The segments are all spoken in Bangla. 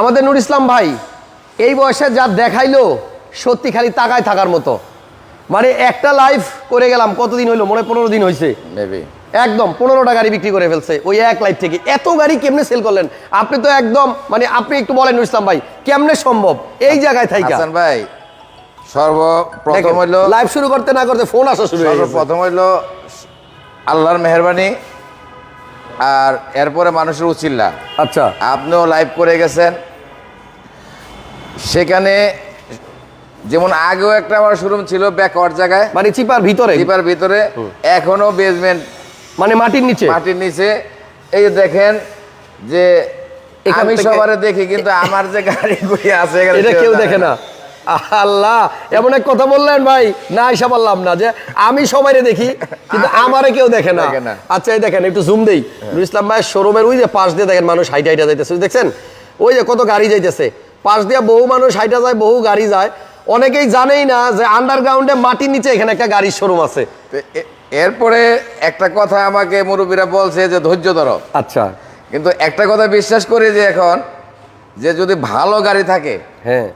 আমাদের নুর ইসলাম ভাই এই বয়সে যা দেখাইলো সত্যি খালি তাকায় থাকার মতো। মানে একটা লাইভ করে গেলাম কতদিন হইল? মনে পনেরো দিন হয়েছে মেবি একদম পনেরোটা গাড়ি বিক্রি করে ফেলছে ওই এক লাইফ থেকে। এত গাড়ি কেমনে সেল করলেন? আপনি তো একদম মানে আপনি একটু বলেন নুর ইসলাম ভাই কেমনে সম্ভব? এই জায়গায় থাইকা। ভাই সর্বপ্রথম হইল লাইভ শুরু করতে না করতে ফোন আসা শুরু গেছে। হইল আল্লাহর মেহরবানি আর এরপরে মানুষের উচিল্লা আচ্ছা। আপনিও লাইভ করে গেছেন। সেখানে যেমন আগেও একটা আমার শোরুম ছিল ব্যাকওয়ার্ড জায়গায়। মানে চিপার ভিতরে? চিপার ভিতরে। এখনও বেসমেন্ট মানে মাটির নিচে? মাটির নিচে। এই দেখেন যে আমি সবারে দেখি কিন্তু আমার যে গাড়ি গাড়িগুলি আছে এটা কেউ দেখে না। আল্লাহ এমন এক কথা বললেন ভাই না এসে বললাম না যে আমি সবাই দেখি কিন্তু আমারে কেউ দেখে না। দেখে না। আচ্ছা এই দেখেন একটু জুম দেই। নুর ইসলাম ভাইয়ের শোরুমের ওই যে পাশ দিয়ে দেখেন মানুষ হাইটা হাইটা যাইতেছে দেখছেন? ওই যে কত গাড়ি যাইতেছে। পাশ দিয়ে বহু মানুষ হাইটা যায় বহু গাড়ি যায়। অনেকেই জানেই না যে আন্ডারগ্রাউন্ডে মাটির নিচে এখানে একটা গাড়ির শোরুম আছে। এরপরে একটা কথা আমাকে মুরব্বীরা বলছে যে ধৈর্য ধরো। আচ্ছা। কিন্তু একটা কথা বিশ্বাস করি যে এখন যে যদি ভালো গাড়ি থাকে হ্যাঁ।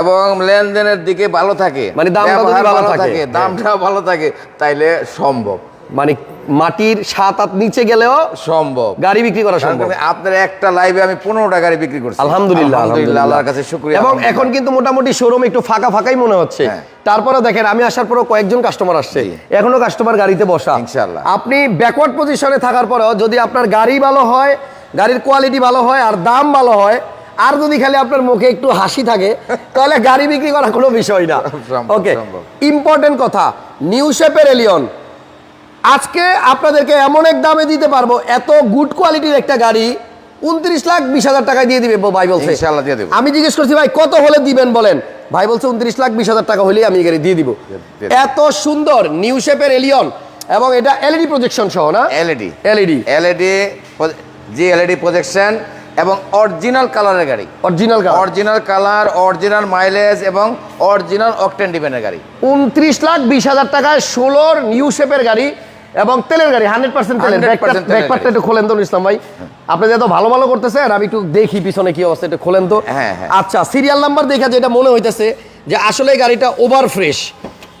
এবং লেনদেনের দিকে ভালো থাকে। মানে দামটা যদি ভালো থাকে, হ্যাঁ। দামটা ভালো থাকে তাইলে সম্ভব। মানে মাটির সাত আট নিচে গেলেও সম্ভব। গাড়ি বিক্রি করা সম্ভব। আপনার একটা লাইভে আমি পনেরোটা গাড়ি বিক্রি করছি। আলহামদুলিল্লাহ আলহামদুলিল্লাহ আল্লাহর কাছে শুক্রিয়া এবং এখন কিন্তু মোটামুটি শোরুম একটু ফাঁকা ফাঁকাই মনে হচ্ছে। হ্যাঁ। তারপরে দেখেন আমি আসার পরে কয়েকজন কাস্টমার আসছে। এখনও কাস্টমার গাড়িতে বসা। ইনশাআল্লাহ। আপনি ব্যাকওয়ার্ড পজিশনে থাকার পরেও যদি আপনার গাড়ি ভালো হয় গাড়ির কোয়ালিটি ভালো হয় আর দাম ভালো হয় আর যদি খালি আপনার মুখে একটু হাসি থাকে তাহলে গাড়ি বিক্রি করা কোনো বিষয় না। ওকে। ইম্পর্টেন্ট কথা নিউ শেপের এলিয়ন আজকে আপনাদেরকে এমন এক দামে দিতে পারব এত গুড কোয়ালিটির একটা গাড়ি উনত্রিশ লাখ বিশ হাজার টাকায় দিয়ে দিবে ভাই বলছে। দিয়ে দেব। আমি জিজ্ঞেস করছি ভাই কত হলে দিবেন বলেন? ভাই বলছে উনত্রিশ লাখ বিশ হাজার টাকা হলেই আমি এই গাড়ি দিয়ে দিব। এত সুন্দর নিউ শেপের এলিয়ন এবং এটা এলইডি প্রজেকশন সহ না? এলইডি এলইডি এলইডি জি এলইডি প্রজেকশন এবং অরিজিনাল কালারের গাড়ি। Original original colour original mileage এবং অরিজিনাল অকটেন ডিপেন্ডের গাড়ি। উনত্রিশ লাখ বিশ হাজার টাকায় ষোলোর নিউ শেপের গাড়ি এবং তেলের গাড়ি হান্ড্রেড পার্সেন্ট তেলের। 100% ব্যাকপার্টটা একটু খোলেন তো ইসলাম ভাই। আপনি যেহেতু ভালো ভালো করতেছেন আমি একটু দেখি পিছনে কি অবস্থা একটু খোলেন তো। হ্যাঁ, হ্যাঁ। আচ্ছা সিরিয়াল নাম্বার দেখে যেটা মনে হইতেছে যে আসলে গাড়িটা ওভার ফ্রেশ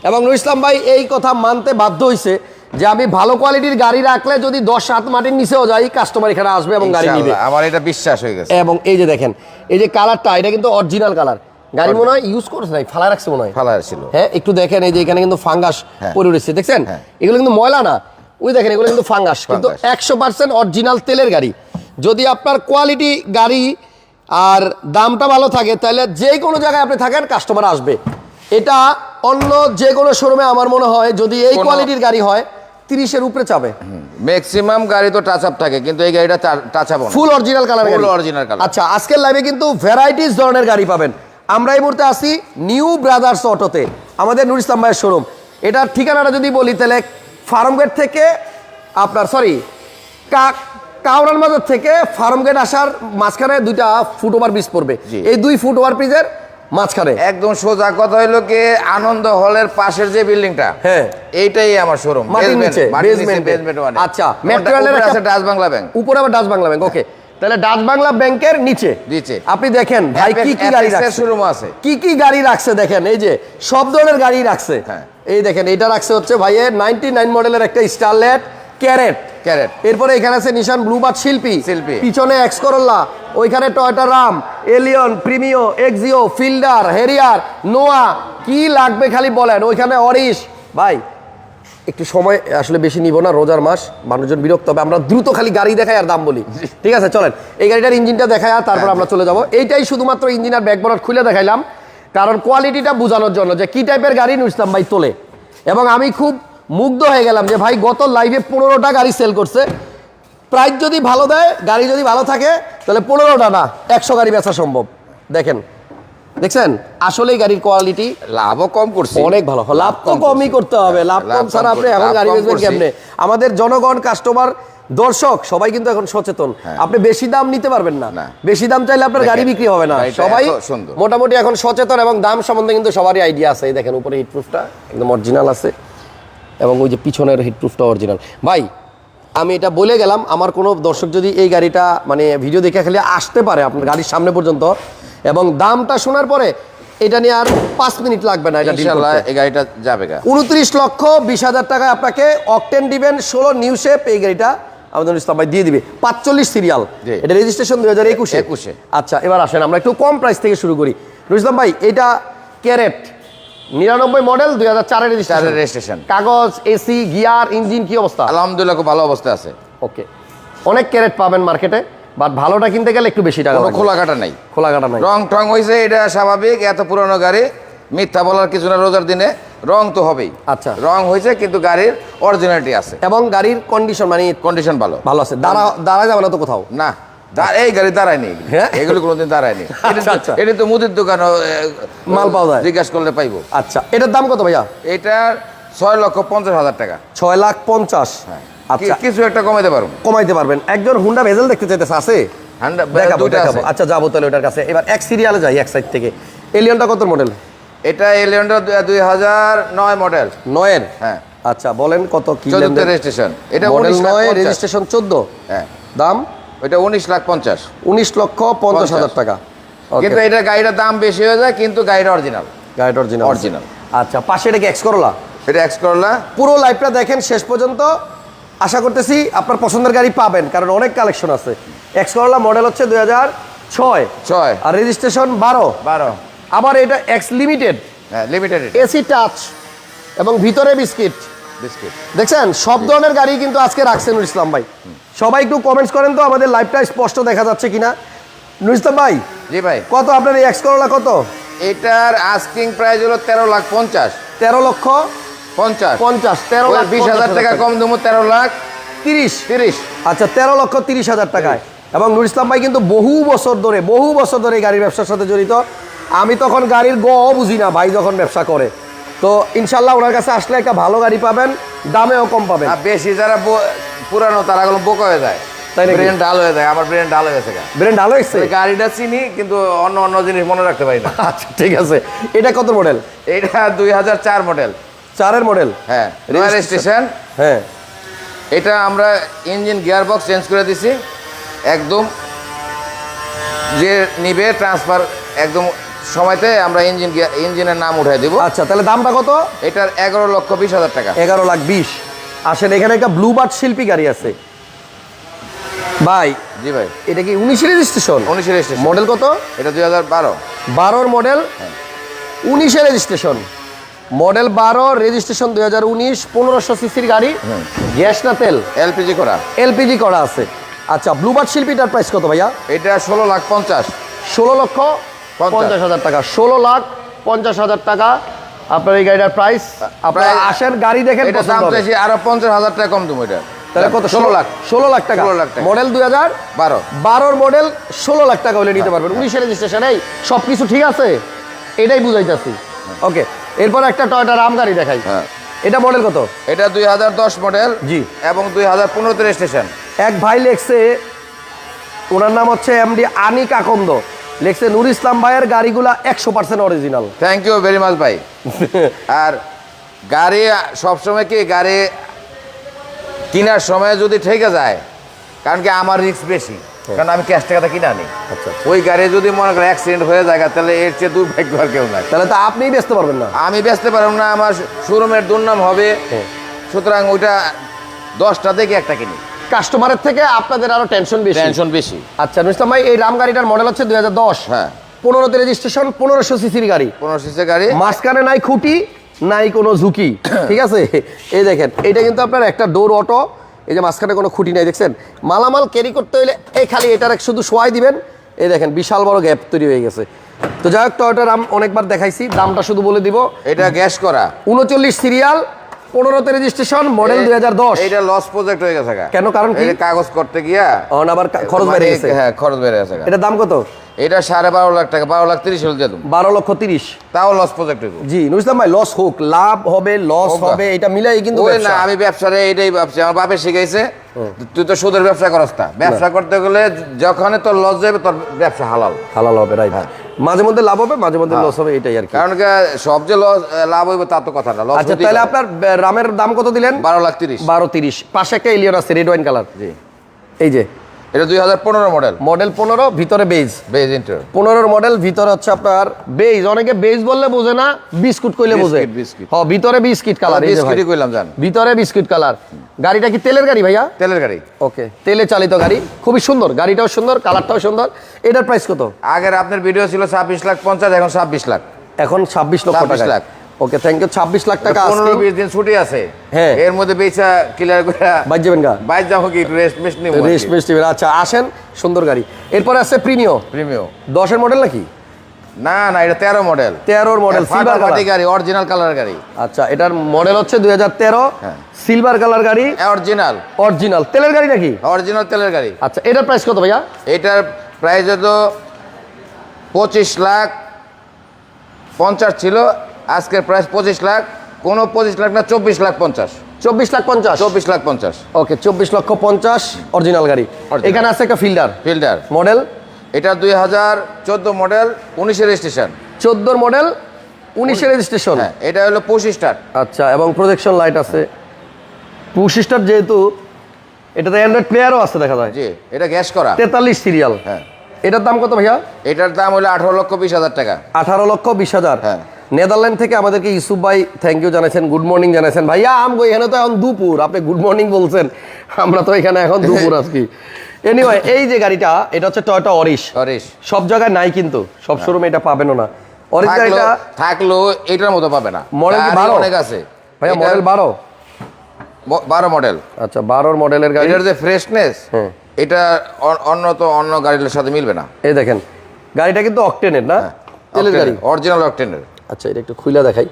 এবং নুর ইসলাম ভাই এই কথা মানতে বাধ্য হইছে যে আমি ভালো কোয়ালিটির গাড়ি রাখলে যদি দশ সাত মাটির নিচেও যাই কাস্টমার এখানে আসবে এবং গাড়ি নিবে। আমার এটা বিশ্বাস হয়ে গেছে। এবং এই যে দেখেন এই যে কালারটা এটা কিন্তু অরিজিনাল কালার গাড়ি মনে হয় ইউজ করছে নাই ফালা রাখছে মনে হয়। ফালার ছিল হ্যাঁ একটু দেখেন এই যে এখানে কিন্তু ফাঙ্গাস হ্যাঁ। পড়ে রয়েছে দেখছেন? হ্যাঁ। এগুলো কিন্তু ময়লা না। ওই দেখেন এগুলো কিন্তু ফাঙ্গাস কিন্তু একশো পার্সেন্ট অরিজিনাল তেলের গাড়ি। যদি আপনার কোয়ালিটি গাড়ি আর দামটা ভালো থাকে তাহলে যে কোনো জায়গায় আপনি থাকেন কাস্টমার আসবে। এটা অন্য যে কোনো শোরুমে আমার মনে হয় যদি এই কোয়ালিটির গাড়ি হয় তিরিশের উপরে চাবে। ম্যাক্সিমাম গাড়ি তো টাচ আপ থাকে কিন্তু এই গাড়িটা touch up full original colour Full original colour। আচ্ছা আজকের লাইভে কিন্তু ভ্যারাইটিস ধরনের গাড়ি পাবেন। আমরা এই মুহূর্তে আসি নিউ ব্রাদার্স অটোতে আমাদের নুর ইসলাম ভাইয়ের শোরুম এটার ঠিকানাটা যদি বলি তাহলে ফার্ম গেট থেকে আপনার সরি কাক কাউরান বাজার থেকে ফার্ম গেট আসার মাঝখানে দুইটা ফুট ওভার ব্রিজ পড়বে। এই দুই ফুট ওভার ব্রিজের মাঝখানে একদম সোজা কথা হইল কি আনন্দ হলের পাশের যে বিল্ডিংটা হ্যাঁ। এইটাই আমার শোরুম মাটির নিচে, এ। বেসমেন্ট মানে আচ্ছা, এর আছে ডাচ বাংলা ব্যাংক উপরে আবার ডাচ বাংলা ব্যাংক ওকে তাহলে ডাচ বাংলা ব্যাংকের নিচে নিচে। আপনি দেখেন ভাই কি কি গাড়ি রাখছে showroom আছে। কি কি গাড়ি রাখছে দেখেন এই যে সব ধরনের গাড়ি রাখছে হ্যাঁ। এই দেখেন এটা রাখছে হচ্ছে ভাইয়ের নাইনটি নাইন মডেলের একটা স্টারলেট ক্যারেট ক্যারেট এরপরে এখানে আছে নিশান ব্লুবার্ড শিল্পী শিল্পী। পিছনে এক্স করোলা ওইখানে Toyota Ram, Allion, Premio, Axio, Fielder, Harrier, Noah, কি লাগবে খালি বলেন? ওইখানে অরিশ। ভাই, একটু সময় আসলে বেশি নিব না রোজার মাস, মানুষজন বিরক্ত হবে। আমরা দ্রুত খালি গাড়ি দেখাই আর দাম বলি। ঠিক আছে, চলেন। এই গাড়িটার ইঞ্জিনটা দেখাই আর তারপর আমরা চলে যাব। এইটাই শুধুমাত্র ইঞ্জিন আর ব্যাকবোর্ড খুলে দেখাইলাম, কারণ কোয়ালিটিটা বোঝানোর জন্য যে কি টাইপের গাড়ি নুসলাম ভাই তোলে। এবং আমি খুব মুগ্ধ হয়ে গেলাম যে ভাই গত লাইভে পনেরোটা গাড়ি সেল করছে। প্রাইস যদি ভালো দেয় গাড়ি যদি ভালো থাকে তাহলে পনেরোটা না একশো গাড়ি বেচা সম্ভব। দেখেন দেখছেন? আসলেই গাড়ির কোয়ালিটি লাভও কম করছে। অনেক ভালো। লাভ তো কমই করতে হবে। লাভ কম ছাড়া আপনি এখন গাড়ি বেচবেন কেমনে? আমাদের জনগণ কাস্টমার দর্শক সবাই কিন্তু এখন সচেতন। আপনি বেশি দাম নিতে পারবেন না। না। বেশি দাম চাইলে আপনার গাড়ি বিক্রি হবে না। সবাই মোটামুটি এখন সচেতন এবং দাম সম্বন্ধে কিন্তু সবারই আইডিয়া আছে। এই দেখেন উপরে হিটপ্রুফটা একদম অরিজিনাল আছে। এবং ওই যে পিছনের হিটপ্রুফটা অরিজিনাল ভাই আমি এটা বলে গেলাম আমার কোনো দর্শক যদি এই গাড়িটা মানে ভিডিও দেখে খেলে আসতে পারে আপনার গাড়ির সামনে পর্যন্ত এবং দামটা শোনার পরে এটা নিয়ে আর পাঁচ মিনিট লাগবে না এটা এই গাড়িটা যাবে উনত্রিশ লক্ষ বিশ হাজার টাকায় আপনাকে অকটেন দিবেন ষোলো নিউ শেপ এই গাড়িটা আমাদের ইসলাম ভাই দিয়ে দিবে। পাঁচচল্লিশ সিরিয়াল। এটা রেজিস্ট্রেশন দুই হাজার একুশে। 21 -এ। আচ্ছা এবার আসেন আমরা একটু কম প্রাইস থেকে শুরু করি। রুইসলাম ভাই এটা ক্যারেট নিরানব্বই মডেল দুই হাজার চারের রেজিস্ট্রেশন কাগজ এসি গিয়ার ইঞ্জিন কি অবস্থা? আলহামদুলিল্লাহ খুব ভালো অবস্থা আছে। ওকে অনেক ক্যারেট পাবেন মার্কেটে বাট ভালোটা কিনতে গেলে একটু বেশি টাকা। খোলা কাটা নাই। খোলা কাটা নাই। রং টং হয়েছে এটা স্বাভাবিক এত পুরনো গাড়ি মিথ্যা বলার কিছু না রোজার দিনে রং তো হবেই। আচ্ছা। রং হয়েছে কিন্তু গাড়ির অরিজিনালিটি আছে। এবং গাড়ির কন্ডিশন মানে কন্ডিশন ভালো। ভালো আছে। দাঁড়া দাঁড়া যাবে না তো কোথাও? না। এই গাড়ি দাঁড়ায়নি। হ্যাঁ? এগুলো কোনোদিন দাঁড়ায়নি। আচ্ছা, আচ্ছা। এটা তো মুদির দোকান মাল পাওয়া যায়। জিজ্ঞাসা করলে পাইবো। আচ্ছা এটার দাম কত ভাইয়া? এটার ছয় লক্ষ পঞ্চাশ হাজার টাকা। ছয় লাখ পঞ্চাশ। কি- আচ্ছা। কিছু একটা কমাইতে পারব। কমাইতে পারবেন। একজন হুন্ডা ভেজেল দেখতে চাইতেছে আছে? দেখাবো দেখাবো। আচ্ছা যাব তাহলে ওটার কাছে। এবার এক সিরিয়ালে যাই এক সাইড থেকে। এলিয়নটা কত মডেল এটা এলিয়নটা দুই হাজার নয় মডেল নয়ের? হ্যাঁ। আচ্ছা বলেন কত কি রেজিস্ট্রেশন এটা মডেল নয় রেজিস্ট্রেশন চোদ্দ। হ্যাঁ। দাম? ওইটা উনিশ লাখ পঞ্চাশ। উনিশ লক্ষ পঞ্চাশ হাজার টাকা। কিন্তু এটা গাড়িটার দাম বেশি হয়ে যায় কিন্তু গাড়িটা অরিজিনাল গাড়িটা অরিজিনাল Original। আচ্ছা পাশে এটা কি এক্স করলা এটা এক্স করলা পুরো লাইফটা দেখেন শেষ পর্যন্ত। আশা করতেছি আপনার পছন্দের গাড়ি পাবেন কারণ অনেক কালেকশন আছে। এক্স করলা মডেল হচ্ছে দুই হাজার ছয়। ছয়। আর রেজিস্ট্রেশন বারো। বারো। আবার এটা এক্স লিমিটেড হ্যাঁ লিমিটেড এসি টাচ এবং ভিতরে বিস্কিট। বিস্কিট। দেখছেন? সব ধরনের গাড়ি কিন্তু আজকে রাখছেন ইসলাম ভাই। সবাই একটু কমেন্টস করেন তো আমাদের লাইভটা স্পষ্ট দেখা যাচ্ছে কিনা। ইসলাম ভাই জি ভাই। কত আপনার এই এক্স করলা কত? এটার আস্কিং প্রাইস হলো তেরো লাখ পঞ্চাশ। তেরো লক্ষ পঞ্চাশ। পঞ্চাশ তেরো লাখ বিশ হাজার টাকা কম দেবো তেরো লাখ তিরিশ। তিরিশ। আচ্ছা তেরো লক্ষ তিরিশ হাজার টাকায়। এবং নুর ইসলাম ভাই কিন্তু বহু বছর ধরে বহু বছর ধরে গাড়ির ব্যবসার সাথে জড়িত। আমি তখন গাড়ির গ বুঝি না ভাই যখন ব্যবসা করে। তো ইনশাল্লাহ ওনার কাছে আসলে একটা ভালো গাড়ি পাবেন দামেও কম পাবেন। আর বেশি যারা পুরানো তারা গুলো বোকা হয়ে যায়। তাই? ব্রেন ডাল হয়ে যায় আমার ব্রেন ডাল হয়ে গেছে ব্রেন এসছে ওই গাড়িটা চিনি কিন্তু অন্য অন্য জিনিস মনে রাখতে পারি না। আচ্ছা ঠিক আছে। এটা কত মডেল এটা দুই হাজার চার মডেল চারের মডেল হ্যাঁ হ্যাঁ। এটা আমরা ইঞ্জিন গিয়ার বক্স চেঞ্জ করে দিছি। একদম যে নিবে ট্রান্সফার একদম সময়তে আমরা ইঞ্জিন ইঞ্জিনের নাম উঠাই দিব। আচ্ছা তাহলে দামটা কত? এটার এগারো লক্ষ বিশ হাজার টাকা। এগারো লাখ বিশ। আসেন এখানে একটা ব্লু বার্ড শিল্পী গাড়ি আছে। ভাই জি ভাই। এটা কি উনিশের রেজিস্ট্রেশন? উনিশের স্টেশন মডেল কত? এটা দুই হাজার বারো। বারোর মডেল? উনিশের রেজিস্ট্রেশন। মডেল বারো রেজিস্ট্রেশন দুই হাজার উনিশ পনেরোশো সিসির গাড়ি। গ্যাস না তেল? এলপিজি করা। এলপিজি করা আছে। আচ্ছা ব্লুবার্ড শিল্পীটার প্রাইস কত ভাইয়া? এটা ষোলো লাখ পঞ্চাশ। ষোলো লক্ষ। পঞ্চাশ হাজার টাকা। ষোলো লাখ পঞ্চাশ হাজার টাকা। আপনার এই গাড়িটার প্রাইস আপনার আসেন গাড়ি দেখেন এটা দাম চাইছি আরও পঞ্চাশ হাজার টাকা কম দেবো এটা। তাহলে কত? ষোলো লাখ। ষোলো লাখ টাকা। 16 লাখ টাকা। মডেল দুই হাজার বারো। বারোর মডেল ষোলো লাখ টাকা হলে নিতে পারবেন। উনিশের রেজিস্ট্রেশন এই সব কিছু ঠিক আছে? এটাই বুঝাইতেছি। ওকে এরপর একটা টয়টা রাম গাড়ি দেখাই। হ্যাঁ। এটা মডেল কত? এটা দুই হাজার দশ মডেল জি। এবং দুই হাজার পনেরোতে রেজিস্ট্রেশন এক ভাই লেখছে ওনার নাম হচ্ছে এমডি আনিক আকন্দ। লেখছে নুর ইসলাম ভাইয়ের গাড়িগুলা একশো percent original thank you very much ভাই। আর গাড়ি সবসময় কি গাড়ি কেনার সময় যদি ঠেকে যায় কারণ কি আমার রিস্ক বেশি কারণ আমি ক্যাশ টাকাটা কিনা নি আচ্ছা। ওই গাড়ি যদি মনে করেন অ্যাক্সিডেন্ট হয়ে যায় তাহলে এর চেয়ে দুর্ভাগ্য আর কেউ নাই। তাহলে তো আপনিই বেচতে পারবেন না। আমি বেচতে পারব না আমার শোরুমের দুর্নাম হবে। হ্যাঁ। সুতরাং ওইটা দশটা থেকে একটা কিনি। কাস্টমারের থেকে আপনাদের আরও টেনশন বেশি। টেনশন বেশি। আচ্ছা ইসলাম ভাই এই রাম গাড়িটার মডেল হচ্ছে দুই হাজার দশ। হ্যাঁ। পনেরোতে রেজিস্ট্রেশন পনেরোশো সিসির গাড়ি। পনেরো সিসের গাড়ি। মাঝখানে নাই খুঁটি নাই কোনো ঝুঁকি। ঠিক আছে? এই দেখেন এটা কিন্তু আপনার একটা ডোর অটো এই যে মাঝখানে কোনো খুঁটি নাই দেখছেন? মালামাল ক্যারি করতে হলে এই খালি এটার এক শুধু শোয়াই দিবেন। এই দেখেন বিশাল বড় গ্যাপ তৈরি হয়ে গেছে। তো যাই হোক টয়টার আম অনেকবার দেখাইছি দামটা শুধু বলে দিব। এটা গ্যাস করা। উনচল্লিশ সিরিয়াল পনেরোতে রেজিস্ট্রেশন মডেল দুই হাজার দশ। এটা লস প্রজেক্ট হয়ে গেছে কেন, কারণ কি? কাগজ করতে গিয়া অন আবার খরচ বেড়ে মানে, গেছে। হ্যাঁ খরচ বেড়ে গেছে গা। এটার দাম কত? এটা সাড়ে বারো লাখ টাকা বারো লাখ তিরিশ হলে দেবো। বারো লক্ষ তিরিশ। তাও লস প্রজেক্ট জি নুর ইসলাম ভাই লস হোক লাভ হবে লস হবে এটা মিলাই কিন্তু না ব্যবসা। আমি ব্যবসারে এইটাই ভাবছি। আমার বাপে শিখাইছে তুই তো সুদের ব্যবসা করস না। ব্যবসা করতে গেলে যখন তোর লস যাবে তোর ব্যবসা হালাল। হালাল হবে রাইট মাঝে মধ্যে লাভ হবে মাঝে মধ্যে লস হবে এটাই আর কি। কারণ কি, সব যে লস লাভ হবে তা তো কথা না লস আচ্ছা তাহলে আপনার রামের দাম কত দিলেন? বারো লাখ তিরিশ। বারো তিরিশ। পাশে একটা এলিয়ন আছে রেড ওয়াইন কালার জি। এই যে এটা দুই হাজার পনেরো মডেল। মডেল পনেরো ভিতরে বেজ বেজ ইন্টার পনেরোর মডেল ভিতরে হচ্ছে আপনার বেজ অনেকে বেজ বললে বোঝে না বিস্কুট কইলে বোঝে। Biscuit, biscuit. হ ভিতরে বিস্কিট কালার। বিস্কুটই কইলাম জান। ভিতরে বিস্কুট কালার গাড়িটা কি তেলের গাড়ি ভাইয়া? তেলের গাড়ি। ওকে তেলে চালিত গাড়ি। খুবই সুন্দর গাড়িটাও সুন্দর কালারটাও সুন্দর। এটার প্রাইস কত? আগের আপনার ভিডিও ছিল ছাব্বিশ লাখ পঞ্চাশ এখন ছাব্বিশ লাখ। এখন ছাব্বিশ লক্ষ 26 লাখ। ওকে থ্যাংক ইউ ছাব্বিশ লাখ টাকা পনেরো বিশ দিন ছুটি আছে। হ্যাঁ। এর মধ্যে বেচা ক্লিয়ার করে বাইর যাবেন গা। বাইর যাব কি? রেস্ট মেস্ট নিব রেস ফেস্টিভ্যাল আচ্ছা আসেন সুন্দর গাড়ি। এরপরে আছে প্রিমিও প্রিমিয়াম দশের মডেল নাকি? না না এটা তেরো মডেল তেরোর মডেল সিলভার কালার গাড়ি অরিজিনাল কালার গাড়ি। আচ্ছা এটার মডেল হচ্ছে দুই হাজার তেরো। হ্যাঁ। সিলভার কালার গাড়ি। অরিজিনাল অরিজিনাল তেলের গাড়ি নাকি? অরিজিনাল তেলের গাড়ি। আচ্ছা এটার প্রাইস কত ভাইয়া? এটার প্রাইস হতো পঁচিশ লাখ পঞ্চাশ ছিল আজকের প্রাইস পঁচিশ লাখ কোনো পঁচিশ লাখ না চব্বিশ লাখ পঞ্চাশ। চব্বিশ লাখ পঞ্চাশ? চব্বিশ লাখ পঞ্চাশ। ওকে চব্বিশ লক্ষ পঞ্চাশ অরিজিনাল গাড়ি। এখানে আছে একটা ফিল্ডার ফিল্ডার মডেল এটা দুই হাজার চোদ্দ মডেল উনিশের রেজিস্ট্রেশন চোদ্দোর মডেল উনিশের রেজিস্ট্রেশন হ্যাঁ এটা হলো পঁচিশ স্টার আচ্ছা এবং প্রজেকশন লাইট আছে। পুশিস্টার যেহেতু এটাতে অ্যান্ড্রয়েড প্লেয়ারও আছে দেখা যায়। জি এটা গ্যাস করা। তেতাল্লিশ সিরিয়াল হ্যাঁ। এটার দাম কত ভাইয়া? এটার দাম হলো আঠারো লক্ষ বিশ হাজার টাকা। আঠারো লক্ষ বিশ হাজার। হ্যাঁ। নেদারল্যান্ড থেকে আমাদেরকে ইউসুফ ভাই থ্যাংক ইউ জানাইছেন গুড মর্নিং জানাইছেন। ভাইয়া আমগো এখানে তো এখন দুপুর আপনি গুড মর্নিং বলছেন। আমরা তো এখানে এখন দুপুর আজকে এনিওয়ে এই যে গাড়িটা এটা হচ্ছে টয়টা অরিশ অরিশ সব জায়গায় নাই কিন্তু সব শোরুমে এটা পাবেনও না। অরিশ গাড়িটা থাকল এটার মতো পাবে না। মডেল কি 12? অনেক আছে। ভাইয়া মডেল বারো? বারো মডেল আচ্ছা বারোর মডেলের গাড়ি এটার যে ফ্রেশনেস হ্যাঁ। এটা অন্য তো অন্য গাড়ির সাথে মিলবে না। এই দেখেন গাড়িটা কিন্তু অকটেনের না? হ্যাঁ। তেলের গাড়ি। অরিজিনাল অকটেনের আচ্ছা এটা একটু খুলে দেখাই।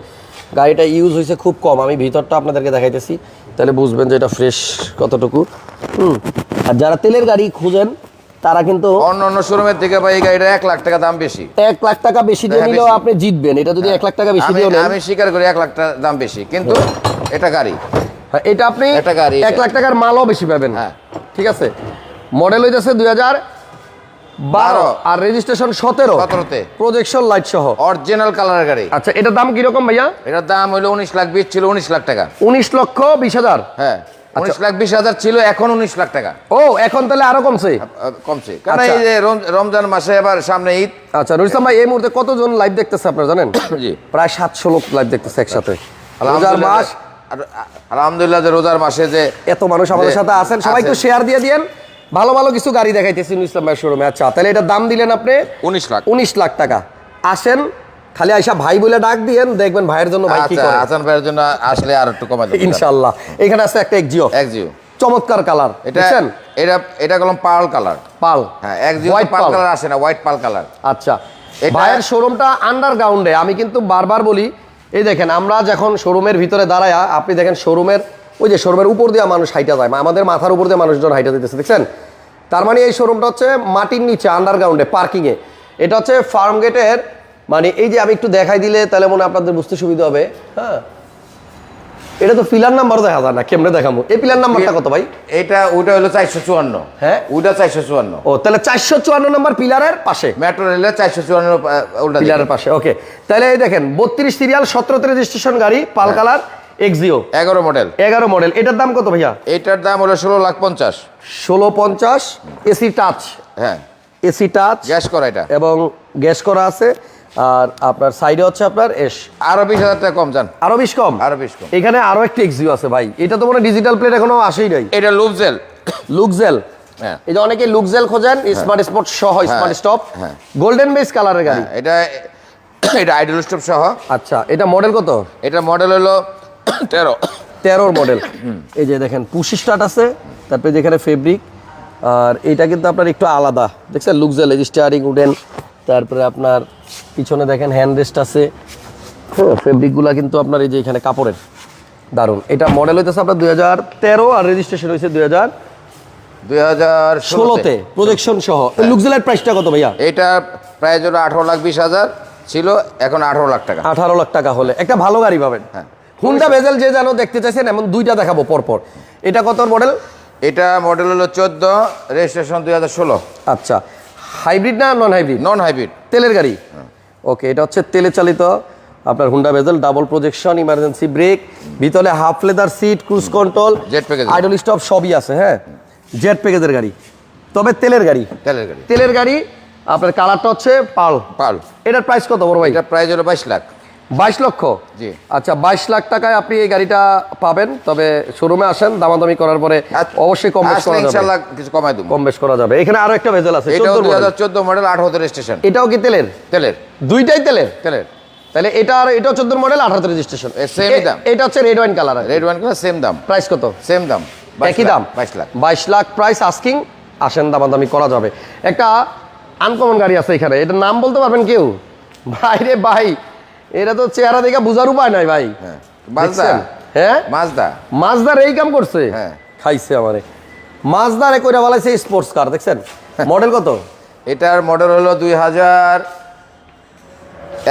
গাড়িটা ইউজ হয়েছে খুব কম আমি ভিতরটা আপনাদেরকে দেখাইতেছি। তাহলে বুঝবেন যে এটা ফ্রেশ কতটুকু। হুম আর যারা তেলের গাড়ি খুঁজেন তারা কিন্তু অন্য অন্য শোরুমের থেকে ভাই এই গাড়িটা এক লাখ টাকা দাম বেশি। এক লাখ টাকা বেশি দিয়ে হ্যাঁ, নিলেও আপনি জিতবেন এটা যদি এক লাখ টাকা বেশি দিয়েও আমি স্বীকার করি এক লাখ টাকা দাম বেশি কিন্তু এটা গাড়ি। হ্যাঁ, এটা আপনি একটা গাড়ি এক লাখ টাকার মালও বেশি পাবেন। হ্যাঁ। ঠিক আছে? মডেল হইতেছে দুই হাজার বারো। আর রেজিস্ট্রেশন সতেরো। সতেরোতে। প্রজেকশন লাইট সহ। অরিজিনাল কালারের গাড়ি। আচ্ছা এটার দাম কীরকম ভাইয়া? এটার দাম হলো উনিশ লাখ বিশ ছিল উনিশ লাখ টাকা। উনিশ লক্ষ বিশ হাজার? হ্যাঁ আচ্ছা। উনিশ লাখ বিশ হাজার ছিল এখন উনিশ লাখ টাকা। ও এখন তাহলে আরও কমছে? কমছে। কারণ আচ্ছা। এই যে রমজান মাসে এবার সামনে ঈদ। আচ্ছা রুইসাম ভাই এই মুহূর্তে কতজন লাইভ দেখতেছে আপনারা জানেন? জি। প্রায় সাতশো লোক লাইভ দেখতেছে একসাথে। রোজার আলহামদুলিল্লাহ মাস আলহামদুলিল্লাহ যে রোজার মাসে যে এত মানুষ আমাদের সাথে আছেন সবাই একটু শেয়ার দিয়ে দিয়েন। ভালো ভালো কিছু গাড়ি দেখাইতেছি নুর ইসলাম ভাইয়ের শোরুমে আচ্ছা তাহলে এটা দাম দিলেন আপনি? উনিশ লাখ। উনিশ লাখ টাকা। আসেন খালি আইসা ভাই বলে ডাক দিয়েন দেখবেন ভাইয়ের জন্য ভাই কি আচ্ছা করে। হাসান ভাইয়ের জন্য আসলে আর একটু কমাই দেবো ইনশাল্লাহ এখানে আছে একটা এক্সিও এক জিও চমৎকার কালার এটা এটা এটা কলম পার্ল কালার পাল হ্যাঁ এক জিও White পার্ল কালার আসে না হোয়াইট পার্ল কালার আচ্ছা। ভাইয়ের শোরুমটা আন্ডারগ্রাউন্ডে আমি কিন্তু বারবার বলি এই দেখেন আমরা যখন শোরুমের ভিতরে দাঁড়ায়া আপনি দেখেন শোরুমের ওই যে শোরুমের উপর দিয়ে মানুষ হাইটা যায় আমাদের মাথার উপর দিয়ে মানুষজন হাইটা দিতেছে দেখছেন? তার মানে এই শোরুমটা হচ্ছে মাটির নিচে আন্ডারগ্রাউন্ডে পার্কিংয়ে এটা হচ্ছে ফার্ম গেটের মানে এই যে আমি একটু দেখাই দিলে তাহলে মনে হয় আপনাদের বুঝতে সুবিধা হবে। হ্যাঁ। এটা তো পিলার নাম্বারও দেখা যায় না কেমনে দেখাবো? এই পিলার নাম্বারটা কত ভাই? এটা ওটা হলো চারশো চুয়ান্ন। হ্যাঁ? ওটা চারশো চুয়ান্ন। ও তাহলে চারশো চুয়ান্ন নাম্বার পিলারের পাশে। মেট্রো রেলের চারশো চুয়ান্ন পিলারের পাশে ওকে তাহলে এই দেখেন বত্রিশ সিরিয়াল সতেরোতে রেজিস্ট্রেশন গাড়ি পাল কালার এক্সিও এগারো মডেল। এগারো মডেল। এটার দাম কত ভাইয়া? এটার দাম হলো ষোলো লাখ পঞ্চাশ। ষোলো পঞ্চাশ। এসি টাচ হ্যাঁ। এসি টাচ গ্যাস করা এটা। এবং গ্যাস করা আছে। আর আপনার সাইডে হচ্ছে আপনার এস। আরও বিশ হাজার টাকা কম যান আরও বেশ কম? আরও বেশ কম। এখানে আরও একটি এক্সিও আছে ভাই। এটা তো মনে ডিজিটাল প্লেট এখনও আসেই নাই। এটা লুপজেল লুকজেল হ্যাঁ। এই যে অনেকে লুকজেল খোঁজেন স্মার্ট স্পট সহ স্মার্ট স্টপ হ্যাঁ। গোল্ডেন বেস কালারের গাড়ি। হ্যাঁ, এটা এটা আইডল স্টপ সহ। আচ্ছা এটা মডেল কত? এটা মডেল হলো তেরো। তেরোর মডেল এই যে দেখেন পুশি স্টার্ট আছে তারপরে যেখানে ফেব্রিক আর এটা কিন্তু আপনার একটু আলাদা। দেখছেন লুকজেল স্টিয়ারিং উডেন তারপরে আপনার পিছনে দেখেন হ্যান্ড রেস্ট আছে। হ্যাঁ ফেব্রিকগুলো কিন্তু আপনার এই যে এখানে কাপড়ের। দারুণ এটা মডেল হইতেছে আপনার দুই হাজার তেরো আর রেজিস্ট্রেশন হয়েছে দুই হাজার দুই হাজার ষোলোতে। প্রজেকশন সহ। লুকজেলের প্রাইসটা কত ভাইয়া? এটা প্রাইস হলো আঠারো লাখ বিশ হাজার ছিল এখন আঠারো লাখ টাকা। আঠারো লাখ টাকা হলে। একটা ভালো গাড়ি পাবেন। হ্যাঁ। হুন্ডা ভেজেল যে যেন দেখতে চাইছেন এমন দুইটা দেখাবো পরপর। এটা কত মডেল এটা মডেল হলো চোদ্দ রেজিস্ট্রেশন দুই হাজার ষোলো। আচ্ছা হাইব্রিড না নন হাইব্রিড নন হাইব্রিড তেলের গাড়ি? ওকে এটা হচ্ছে তেলে চালিত আপনার Honda Vezel double projection emergency brake ভিতরে half leather seat cruise control Jet package idle stop সবই আছে হ্যাঁ? জেট প্যাকেজের গাড়ি। তবে তেলের গাড়ি। তেলের গাড়ি। তেলের গাড়ি আপনার কালারটা হচ্ছে পাল। পাল। এটার প্রাইস কত বড় ভাই? এটা প্রাইস হলো বাইশ লাখ। বাইশ লক্ষ? জি। আচ্ছা বাইশ লাখ টাকায় আপনি এই গাড়িটা পাবেন তবে শোরুমে আসেন দামাদামি করার পরে অবশ্যই কম বেশ করা যাবে। কিছু কমাই দেবো। কম বেশ করা যাবে। এখানে আরও একটা ভেজেল আছে এটাও 14 দুই হাজার চোদ্দ মডেল আঠারোতে রেজিস্ট্রেশন এটাও কি তেলের? তেলের। দুইটাই তেলের? তেলের। তাহলে এটা আর এটা চোদ্দ মডেল আঠারো রেজিস্ট্রেশন এ, same দাম। এটা হচ্ছে red wine colour red wine colour same দাম। প্রাইস কত? সেম দাম। একই দাম? বাইশ লাখ। বাইশ লাখ প্রাইস আস্কিং আসেন দামাদামি করা যাবে। একটা আনকমন গাড়ি আছে এখানে এটার নাম বলতে পারবেন কেউ? ভাই রে ভাই এটা তো চেহারা দেখে বোঝার উপায় নাই ভাই। হ্যাঁ মাজদা হ্যাঁ? মাজদা মাজদার এই কাম করছে? হ্যাঁ। খাইছে আমারে। মাজদারে কইরা বলাইছে স্পোর্টস কার দেখছেন? মডেল কত? এটার মডেল হলো দুই হাজার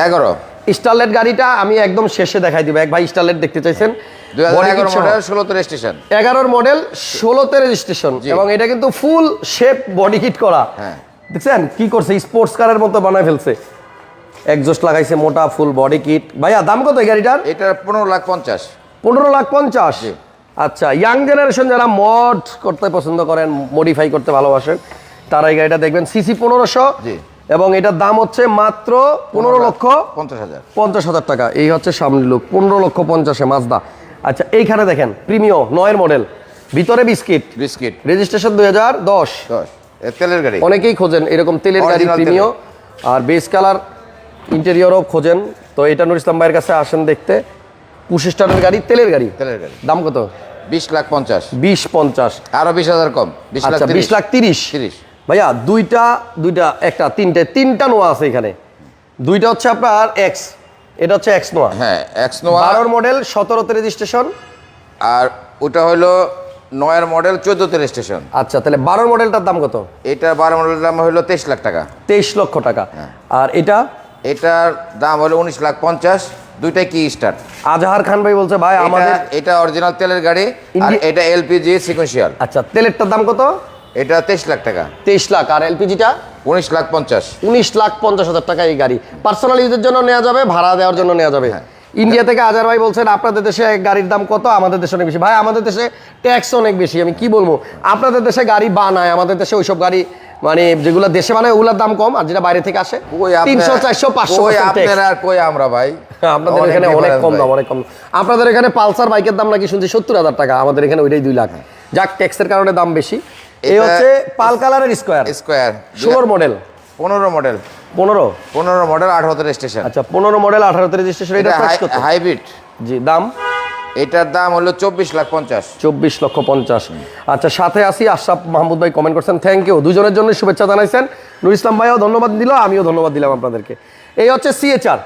এগারো। স্টারলেট গাড়িটা আমি একদম শেষে দেখাই দিব। এক ভাই স্টারলেট দেখতে চাইছেন। এগারোর মডেল ষোলোতে রেজিস্ট্রেশন এবং এটা কিন্তু ফুল শেপ বডি কিট করা। হ্যাঁ। দেখছেন? কি করছে? স্পোর্টস কারের মতো বানায় ফেলছে। একজস্ট লাগাইছে মোটা ফুল বডি কিট ভাইয়া দাম কত গাড়িটার? এটা পনেরো লাখ পঞ্চাশ। পনেরো লাখ পঞ্চাশ? আচ্ছা ইয়াং জেনারেশন যারা মড করতে পছন্দ করেন মডিফাই করতে ভালোবাসেন তারা এই গাড়িটা দেখবেন সিসি পনেরোশো। এবং এটার দাম হচ্ছে মাত্র পনেরো লক্ষ পঞ্চাশ হাজার। পঞ্চাশ হাজার টাকা। এই হচ্ছে সামনের লোক পনেরো লক্ষ পঞ্চাশে মাজদা আচ্ছা এইখানে দেখেন প্রিমিও নয়ের মডেল ভিতরে বিস্কিট। বিস্কিট। রেজিস্ট্রেশন দুই হাজার দশ। দশ। তেলের গাড়ি। অনেকেই খোঁজেন এরকম তেলের গাড়ি প্রিমিও আর বেস কালার ইন্টেরিয়রও খোঁজেন। তো এটা নুর ইসলাম ভাইয়ের কাছে আসেন দেখতে। পঁচিশ টানের গাড়ি তেলের গাড়ি? তেলের গাড়ি। দাম কত? বিশ লাখ পঞ্চাশ। বিশ পঞ্চাশ। আরও বিশ হাজার কম। বিশ লাখ আচ্ছা বিশ তিরিশ লাখ তিরিশ। তিরিশ। ভাইয়া দুইটা দুইটা একটা তিনটে তিনটা নোয়া আছে এখানে। দুইটা হচ্ছে আপনার এক্স এটা হচ্ছে এক্স নোয়া। হ্যাঁ এক্স নোয়া। বারোর মডেল সতেরোতে রেজিস্ট্রেশন আর ওটা হলো নয়ের মডেল চোদ্দতে রেজিস্ট্রেশন আচ্ছা তাহলে বারোর মডেলটার দাম কত? এটা বারো মডেলের দাম হলো তেইশ লাখ টাকা। তেইশ লক্ষ টাকা। হ্যাঁ। আর এটা? এটার দাম হলো উনিশ লাখ পঞ্চাশ দুইটাই কি স্টার? আজহার খান ভাই বলছে ভাই আমাদের এটা অরিজিনাল তেলের গাড়ি আর এটা এলপিজি সিকোয়েন্সিয়াল আচ্ছা তেলেরটার দাম কত? এটা তেইশ লাখ টাকা। তেইশ লাখ আর এলপিজিটা? উনিশ লাখ পঞ্চাশ। উনিশ লাখ পঞ্চাশ হাজার টাকা এই গাড়ি। পার্সোনাল ইউজের জন্য নেওয়া যাবে ভাড়া দেওয়ার জন্য নেওয়া যাবে। হ্যাঁ। ইন্ডিয়া থেকে আজার ভাই বলছেন আপনাদের দেশে গাড়ির দাম কত? আমাদের দেশে অনেক বেশি। ভাই আমাদের দেশে ট্যাক্স অনেক বেশি। আমি কি বলব? আপনাদের দেশে গাড়ি বানায় আমাদের দেশে ওইসব গাড়ি মানে যেগুলো দেশে বানায় ওগুলোর দাম কম আর যেটা বাইরে থেকে আসে তিনশো চারশো পাঁচশো আপনার আর কই আমরা ভাই? আপনাদের এখানে অনেক কম দাম অনেক কম আপনাদের এখানে পালসার বাইকের দাম নাকি শুনছি সত্তর হাজার টাকা আমাদের এখানে ওইটাই দুই লাখ। যাক ট্যাক্সের কারণে দাম বেশি। এই হচ্ছে পাল কালারের স্কোয়ার স্কোয়ার ষোলোর মডেল পনেরো মডেল। পনেরো? পনেরো মডেল আঠারোতে রেজিস্ট্রেশন আচ্ছা পনেরো মডেল আঠারোতে রেজিস্ট্রেশন এটা হাইব্রিড। জি দাম? এটার দাম হলো চব্বিশ লাখ পঞ্চাশ। চব্বিশ লক্ষ পঞ্চাশ। আচ্ছা সাথে আসি আশরাফ মাহমুদ ভাই কমেন্ট করছেন থ্যাংক ইউ দুজনের জন্য শুভেচ্ছা জানাইছেন। নুর ইসলাম ভাইও ধন্যবাদ দিল আমিও ধন্যবাদ দিলাম আপনাদেরকে। এই হচ্ছে সিএচআর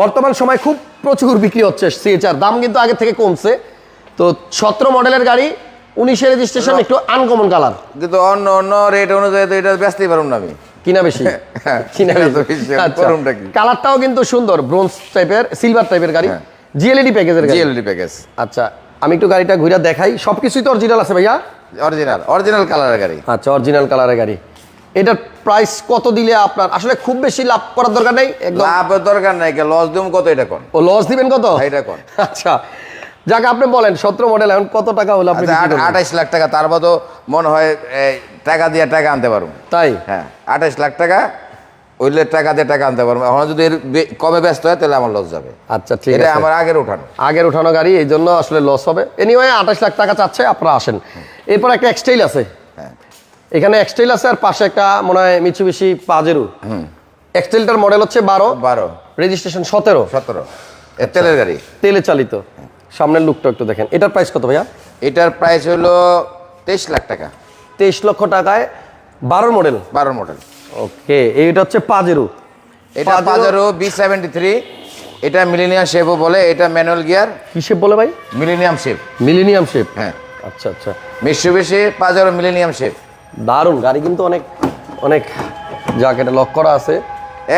বর্তমান সময় খুব প্রচুর বিক্রি হচ্ছে সিএচআর দাম কিন্তু আগে থেকে কমছে। তো সতেরো মডেলের গাড়ি উনিশে রেজিস্ট্রেশন একটু আনকমন কালার কিন্তু অন্য অন্য রেট অনুযায়ী তো এটা ব্যস্তই পারুন না আমি। কিনা বেশি? হ্যাঁ, কিনা কিনা বেশি? আচ্ছা কালারটাও কিন্তু সুন্দর ব্রোঞ্জ টাইপের সিলভার টাইপের গাড়ি। হ্যাঁ। জিএলইডি প্যাকেজের গাড়ি। জিএলডি প্যাকেজ আচ্ছা আমি একটু গাড়িটা ঘুরে দেখাই। সবকিছুই তো অরিজিনাল আছে ভাইয়া? অরিজিনাল অরিজিনাল কালারের গাড়ি। আচ্ছা অরিজিনাল কালারের গাড়ি। এটার প্রাইস কত দিলে আপনার? আসলে খুব বেশি লাভ করার দরকার নেই একদম। দরকার নাই লস দিম কত এটা কোন? ও লস দিবেন কত? এটা কোন? আচ্ছা যাক আপনি বলেন সতেরো মডেল এখন কত টাকা হলো আপনি আচ্ছা? আঠাইশ লাখ টাকা তার মতো মনে হয় এই, টাকা দিয়ে টাকা আনতে পারব। তাই? হ্যাঁ আঠাইশ লাখ টাকা ওইলে টাকা দিয়ে টাকা আনতে পারব। এখন যদি এর কমে ব্যস্ত হয় তাহলে আমার লস যাবে। আচ্ছা ঠিক আছে। আমার আগের উঠানো। আগের উঠানো গাড়ি এই জন্য আসলে লস হবে। এনিওয়ে আঠাশ লাখ টাকা চাচ্ছে আপনারা আসেন। এরপর একটা এক্সটাইল আছে। হ্যাঁ। এখানে এক্সটাইল আছে আর পাশে একটা মনে হয় মিচুবিশি পাজেরু এক্সটাইলটার মডেল হচ্ছে বারো। বারো। রেজিস্ট্রেশন সতেরো। সতেরো। তেলের গাড়ি। তেলে চালিত। সামনের লুকটা একটু দেখেন। এটার প্রাইস কত ভাইয়া? এটার প্রাইস হলো তেইশ লাখ টাকা। তেইশ লক্ষ টাকায় বারোর মডেল বারো মডেল ওকে এইটা হচ্ছে পাজেরু এটা পাজারো বি সেভেন্টি থ্রি এটা মিলিনিয়াম শেপও বলে এটা ম্যানুয়াল গিয়ার কি শেপ বলে ভাই? মিলিনিয়াম শেপ মিলিনিয়াম শেপ হ্যাঁ। আচ্ছা আচ্ছা। মিশ্রবেশি পাজারো মিলিনিয়াম শেপ দারুণ গাড়ি কিন্তু অনেক অনেক যাক এটা লক করা আছে।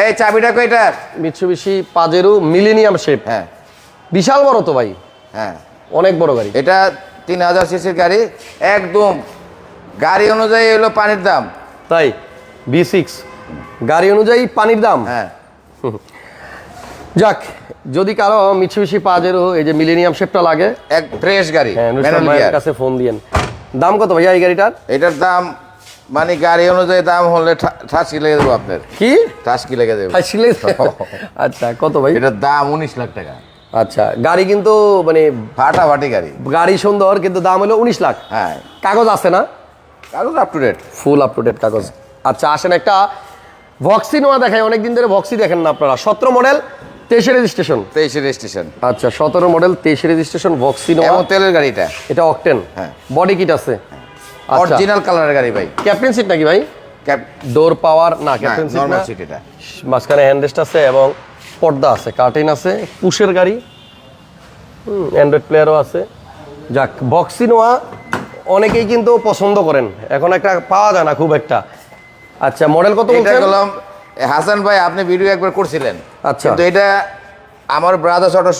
এই চাবিটা কয়টার মিৎসুবিশি পাজেরু মিলিনিয়াম শেপ হ্যাঁ। বিশাল বড় তো ভাই। হ্যাঁ। অনেক বড় গাড়ি। এটা তিন হাজার সিসির গাড়ি। একদম গাড়ি অনুযায়ী হলো পানির দাম। তাই? B six. গাড়ি অনুযায়ী পানির দাম। হ্যাঁ। যাক যদি কারও মিছিমিছি পাজেরও এই যে মিলেনিয়াম শেপটা লাগে এক ফ্রেশ গাড়ি হ্যাঁ। কাছে ফোন দিয়েন। দাম কত ভাইয়া এই গাড়িটার? এটার দাম মানে গাড়ি অনুযায়ী দাম হলে ঠাসকি লেগে দেবো আপনার। কি? ঠাসকি লেগে দেবো আসলে আচ্ছা কত ভাই? এটার দাম উনিশ লাখ টাকা। আচ্ছা গাড়ি কিন্তু মানে ফাটাফাটি গাড়ি। গাড়ি সুন্দর কিন্তু দাম হলো উনিশ লাখ। হ্যাঁ। কাগজ আছে না? কাগজ up to date full up to date কাগজ। আচ্ছা আসেন একটা ভক্সি নোয়া দেখায় অনেকদিন ধরে ভক্সি দেখেন না আপনারা। সতেরো মডেল তেইশে রেজিস্ট্রেশন তেইশে রেজিস্ট্রেশন আচ্ছা সতেরো মডেল তেইশে রেজিস্ট্রেশন ভক্সি নোয়া তেলের গাড়িটা। এটা অকটেন হ্যাঁ। বডি কিট আছে। আচ্ছা। অরিজিনাল কালারের গাড়ি ভাই। ক্যাপ্টেন সিট নাকি ভাই? ক্যাপ ডোর পাওয়ার না ক্যাপ্টেন সিট না। মাঝখানে হ্যান্ডরেস্ট আছে এবং পর্দা আছে কার্টেন আছে পুশের গাড়ি অ্যান্ড্রয়েড প্লেয়ারও আছে যাক বক্সি নোয়া অনেকেই কিন্তু পছন্দ করেন এখন একটা পাওয়া যায় না খুব একটা আচ্ছা মডেল কত বলছেন হাসান ভাই আপনি ভিডিও একবার করছিলেন আচ্ছা। কিন্তু এটা আমার ব্রাদার্স অটো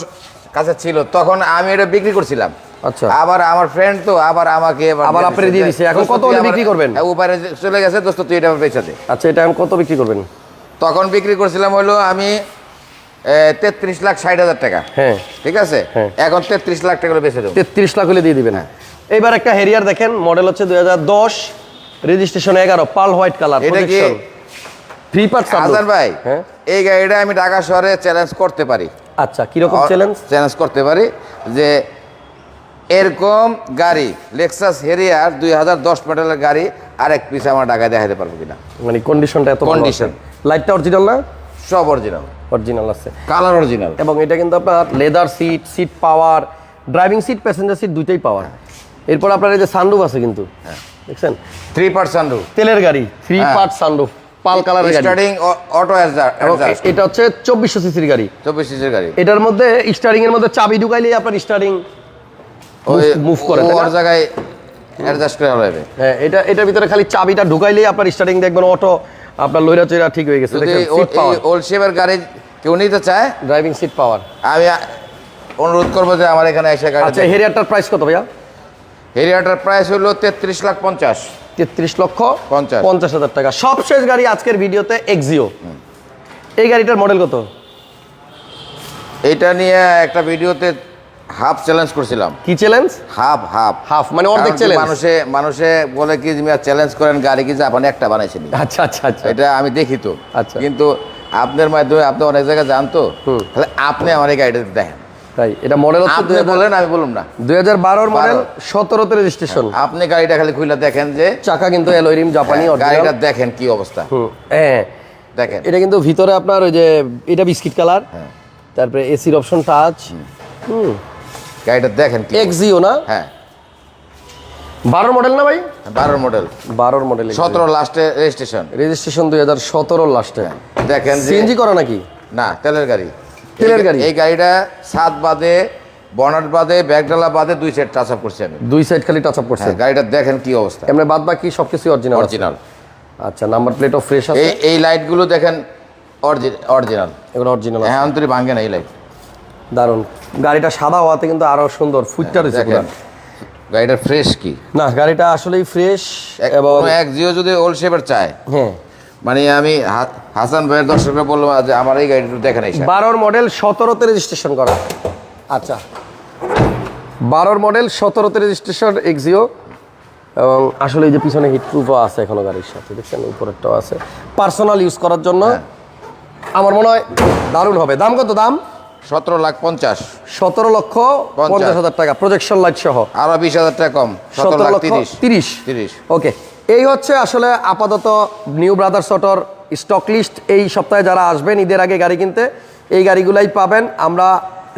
কাছে ছিল তখন আমি এটা বিক্রি করছিলাম আচ্ছা। আবার আমার ফ্রেন্ড তো আবার আমাকে আবার আপনি দিয়ে দিছে। এখন কত হলে বিক্রি করবেন? উপারে চলে গেছে দোস্ত তুই এটা আমার বেচা দে আচ্ছা এটা এখন কত বিক্রি করবেন তখন বিক্রি করছিলাম হলো আমি তেত্রিশ লাখ ষাট হাজার টাকা। হ্যাঁ। ঠিক আছে? হ্যাঁ। এখন তেত্রিশ লাখ টাকা করে বেচে দেবো। তেত্রিশ লাখ হলে দিয়ে দিবেন। হ্যাঁ। এইবার একটা হেরিয়ার দেখেন মডেল হচ্ছে দুই হাজার দশ রেজিস্ট্রেশন এগারো পাল হোয়াইট কালার এটা কি? থ্রি পার্ট হাসান ভাই হ্যাঁ। এই গাড়িটা আমি ঢাকা শহরে চ্যালেঞ্জ করতে পারি। আচ্ছা কীরকম চ্যালেঞ্জ চ্যালেঞ্জ করতে পারি যে এরকম গাড়ি লেক্সাস হেরিয়ার দুই হাজার দশ মডেলের গাড়ি আরেক পিস আমার ঢাকায় দেখাতে পারব কিনা। মানে কন্ডিশনটা এত Condition। লাইটটা অরিজিনাল না? সব অরিজিনাল অরিজিনাল আছে। কালার অরিজিনাল এবং এটা কিন্তু আপনার leather seat seat power driving seat passenger seat দুইটাই পাওয়ার এরপর আপনার এই যে সানরুফ আছে কিন্তু দেখছেন? থ্রি পার্সেন্ট তেলের গাড়ি থ্রি হ্যাঁ। পার্ট সানরুফ পাল কালারের গাড়ি। স্টার্টিং অটো এ- এটা হচ্ছে চব্বিশশো সিসির গাড়ি। চব্বিশ সিসির গাড়ি। এটার মধ্যে স্টারিং এর মধ্যে চাবি ঢুকাইলেই আপনার স্টারিং মুভ করে ওর জায়গায় অ্যাডজাস্ট করে হলো হ্যাঁ এটা এটার ভিতরে খালি চাবিটা ঢুকাইলেই আপনার স্টারিং দেখবেন অটো আপনার লইরা চইরা ঠিক হয়ে গেছে। দেখেন সিট পাওয়ার ওল্ড শেপের গাড়ি কেউ নিতে চায় ড্রাইভিং সিট পাওয়ার আমি অনুরোধ করব যে আমার এখানে এসে গাড়ি আচ্ছা হেরিয়ারটার প্রাইস কত ভাইয়া? হেরিয়াটার প্রাইস হলো তেত্রিশ লাখ পঞ্চাশ। তেত্রিশ লক্ষ পঞ্চাশ। পঞ্চাশ হাজার টাকা। সবশেষ গাড়ি আজকের ভিডিওতে এক্সিও এই গাড়িটার মডেল কত? এটা নিয়ে একটা ভিডিওতে হাফ চ্যালেঞ্জ করছিলাম। কি চ্যালেঞ্জ হাফ হাফ। হাফ মানে অর্ধেক চ্যালেঞ্জ মানুষে মানুষে বলে কি যে চ্যালেঞ্জ করেন গাড়ি কি জাপানে একটা বানাইছেন? আচ্ছা আচ্ছা আচ্ছা। এটা আমি দেখি তো। আচ্ছা। কিন্তু আপনার মাধ্যমে আপনি অনেক জায়গায় জানতো হুম। তাহলে আপনি আমার এই গাড়িটা দেখেন। তাই এটা মডেল হচ্ছে আপনি বলেন আমি বলুন না। দুই হাজার বারোর মডেল। সতেরোতে রেজিস্ট্রেশন আপনি গাড়িটা খালি খুলে দেখেন যে চাকা কিন্তু এলোরিম জাপানি হ্যাঁ, গাড়িটা দেখেন কি অবস্থা। হ্যাঁ। দেখেন। এটা কিন্তু ভিতরে আপনার ওই যে এটা বিস্কিট কালার হ্যাঁ। তারপরে এসির অপশন টাচ হুম। গাড়িটা দেখেন এক্সিও না? হ্যাঁ। বারোর মডেল না ভাই? বারোর মডেল বারোর মডেল সতেরো লাস্টে রেজিস্ট্রেশন রেজিস্ট্রেশন দুই হাজার সতেরোর লাস্টে। দেখেন যে সিএনজি করা নাকি? না তেলের গাড়ি। তেলের গাড়ি? এই গাড়িটা সাত বাদে বনাট বাদে ব্যাগডালা বাদে দুই সেট টাচ আপ করছি আমি। দুই সাইড খালি টাচ আপ করছে? হ্যাঁ, গাড়িটা দেখেন কি অবস্থা। এমনি বাদ বাকি সবকিছু অরিজিনাল অরিজিনাল আচ্ছা নাম্বার প্লেটও ফ্রেশ আছে। এই এই লাইটগুলো দেখেন অরিজিনাল এগুলো অরিজিনাল হ্যাঁ অন্তরি ভাঙে না এই লাইট দারুণ গাড়িটা সাদা হওয়াতে কিন্তু আরও সুন্দর ফুটটা রয়েছে পুরা। ফ্রেশ কি? না গাড়িটা আসলেই ফ্রেশ এবং এক জিও যদি ওল্ড শেপের চায়। হ্যাঁ। মানে আমি হাসান ভাইয়ের দর্শকরা বললাম যে আমার এই গাড়িটা দেখেন এই বারোর মডেল সতেরোতে রেজিস্ট্রেশন করা। আচ্ছা। বারোর মডেল সতেরোতে রেজিস্ট্রেশন এক্সিও এবং আসলে এই যে পিছনে হিট প্রুফও আছে এখনও গাড়ির সাথে দেখছেন? উপরেরটাও আছে। পার্সোনাল ইউজ করার জন্য হ্যাঁ। আমার মনে হয় দারুণ হবে। দাম কত? দাম? সতেরো লাখ পঞ্চাশ। সতেরো লক্ষ পঞ্চাশ। হাজার টাকা। প্রজেকশন লাইট সহ। আরও বিশ হাজার টাকা কম। সতেরো লাখ তিরিশ। তিরিশ। তিরিশ। ওকে এই হচ্ছে আসলে আপাতত নিউ ব্রাদার্স অটোর স্টক লিস্ট এই সপ্তাহে যারা আসবেন ঈদের আগে গাড়ি কিনতে এই গাড়িগুলাই পাবেন। আমরা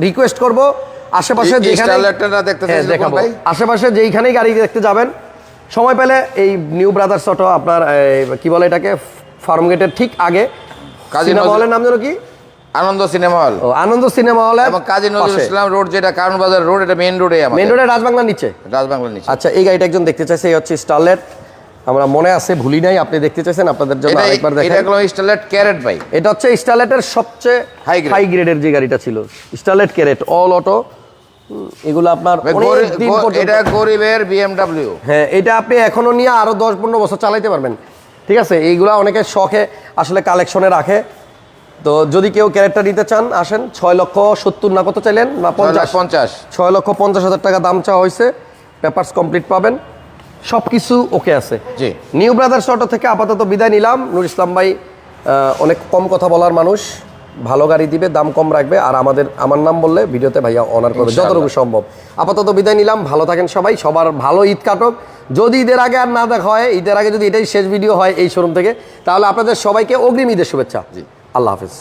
রিকোয়েস্ট করব আশেপাশে যেখানে হ্যাঁ, দেখাবো। আশেপাশে যেইখানেই গাড়ি দেখতে যাবেন সময় পেলে এই নিউ ব্রাদার্স অটো আপনার কি বলে এটাকে? ফার্ম গেটের ঠিক আগে। কাজী নাম যেন কি? আনন্দ সিনেমা হল। ও আনন্দ সিনেমা হলে এবং কাজী নজরুল ইসলাম রোড যেটা কারণ বাজার রোড এটা মেইন রোডে মেন রোডে রাজবাংলার নিচে? রাজবাংলার নিচে। আচ্ছা এই গাড়িটা একজন দেখতে চাইছে এই হচ্ছে স্টারলেট আমরা মনে আছে ভুলি নাই আপনি দেখতে চাইছেন আপনাদের জন্য এটা আরেকবার এটা দেখেন হলো স্টারলাইট ক্যারেট ভাই। এটা হচ্ছে স্টারলেটের সবচেয়ে High grade. হাই গ্রেডের যে গাড়িটা ছিল। স্টারলেট ক্যারেট অল অটো এগুলো আপনার এটা গরিবের বিএমডাব্লিউ হ্যাঁ এটা আপনি এখনও নিয়ে আরও দশ পনেরো বছর চালাইতে পারবেন। ঠিক আছে? এইগুলা অনেকে শখে আসলে কালেকশনে রাখে। তো যদি কেউ ক্যারেক্টার নিতে চান আসেন ছয় লক্ষ সত্তর না কত চাইলেন? না পঞ্চাশ। পঞ্চাশ। ছয় লক্ষ পঞ্চাশ হাজার টাকা দাম চাওয়া হয়েছে। পেপারস কমপ্লিট পাবেন। সব কিছু ওকে আছে। জি। নিউ ব্রাদার্স অটো থেকে আপাতত বিদায় নিলাম। নুর ইসলাম ভাই অনেক কম কথা বলার মানুষ। ভালো গাড়ি দিবে দাম কম রাখবে। আর আমাদের আমার নাম বললে ভিডিওতে ভাইয়া অনার করবে যতটুকু সম্ভব। আপাতত বিদায় নিলাম। ভালো থাকেন সবাই। সবার ভালো ঈদ কাটক। যদি ঈদের আগে আর না দেখা হয় ঈদের আগে যদি এটাই শেষ ভিডিও হয় এই শোরুম থেকে তাহলে আপনাদের সবাইকে অগ্রিম ঈদের শুভেচ্ছা। আল্লাহ হাফিজ।